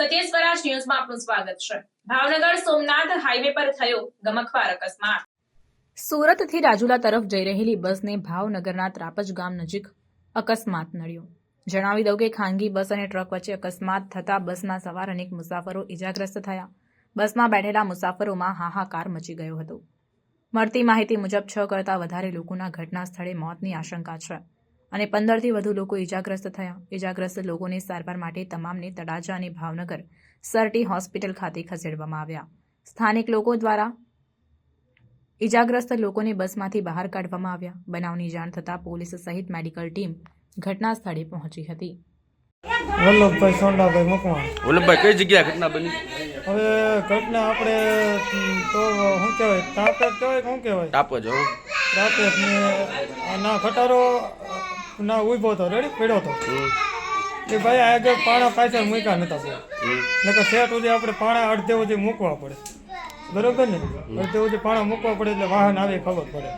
સત્ય સ્વરાજ ન્યૂઝમાં આપનું સ્વાગત છે. ભાવનગર સોમનાથ હાઈવે પર થયો ગમખવાર અકસ્માત. સુરતથી રાજુલા તરફ જઈ રહેલી બસને ભાવનગરના ત્રાપજ ગામ નજીક અકસ્માત નડ્યો. જણાવી દઉં કે ખાનગી બસ અને ટ્રક વચ્ચે અકસ્માત થતા બસમાં સવાર અનેક મુસાફરો ઇજાગ્રસ્ત થયા. બસમાં બેઠેલા મુસાફરોમાં હાહાકાર મચી ગયો હતો. મળતી માહિતી મુજબ છ કરતાં વધારે લોકોના ઘટના સ્થળે મોતની આશંકા છે. અને પંદરથી વધુ લોકો ઇજાગ્રસ્ત થયા. ઇજાગ્રસ્ત લોકોને સારવાર માટે તમામને તળાજા અને ભાવનગર સરટી હોસ્પિટલ ખાતે ખસેડવામાં આવ્યા. સ્થાનિક લોકો દ્વારા ઇજાગ્રસ્ત લોકોને બસમાંથી બહાર કાઢવામાં આવ્યા. બનાવની જાણ થતાં પોલીસ સહિત મેડિકલ ટીમ ઘટના સ્થળે પહોંચી હતી. વલ્લભભાઈ સોંડાભાઈ મકવાણ. વલ્લભભાઈ કઈ જગ્યાએ ઘટના બની? હવે ઘટના આપણે તો શું કહેવાય? તાપેટ કહેવાય શું કહેવાય? ટાપ જ હો. તાપેટ ને ના ખટારો ના ઊભો હતો રેડી પડ્યો હતો એ ભાઈ આગળ પાણા પાછળ મૂક્યા નતા નકર સેટ સુધી આપણે પાણા અડધે સુધી મૂકવા પડે. બરોબર ને? અડધે સુધી પાણા મૂકવા પડે એટલે વાહન આવે ખબર પડે.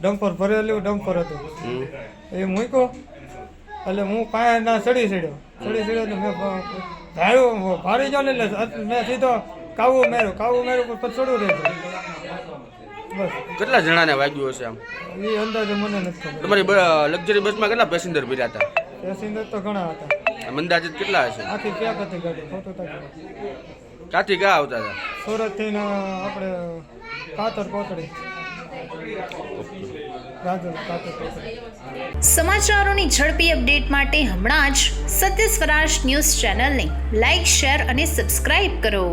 ડમ્પર ભરેલું ડમ્પર હતું. એ મૂક્યો. એટલે હું પાયા ના ચડી ચડ્યો. ચડી ચડ્યો એટલે મેં ધાર્યું ભારી જાઉં ને એટલે મેં સીધો કાવું મેર્યું. કાવું મેર્યું પણ પછી ચડું રહી બસ. કેટલા જણાને વાગ્યું હશે આમ? એ અંદાજે મને નથી ખબર. તમારી લક્ઝરી બસમાં કેટલા પેસેન્જર ભર્યા હતા? પેસેન્જર તો ઘણા હતા. અંદાજિત કેટલા હશે? આથી ક્યાં કથી ગાડી? ખોટું તક ક્યાંથી ક્યાં આવતા હતા? સુરતથી ને આપણે કાતર કોતડી સમાચારોની ઝડપી અપડેટ માટે હમણાં જ સત્ય સ્વરાજ ન્યૂઝ ચેનલને લાઇક શેર અને સબસ્ક્રાઇબ કરો.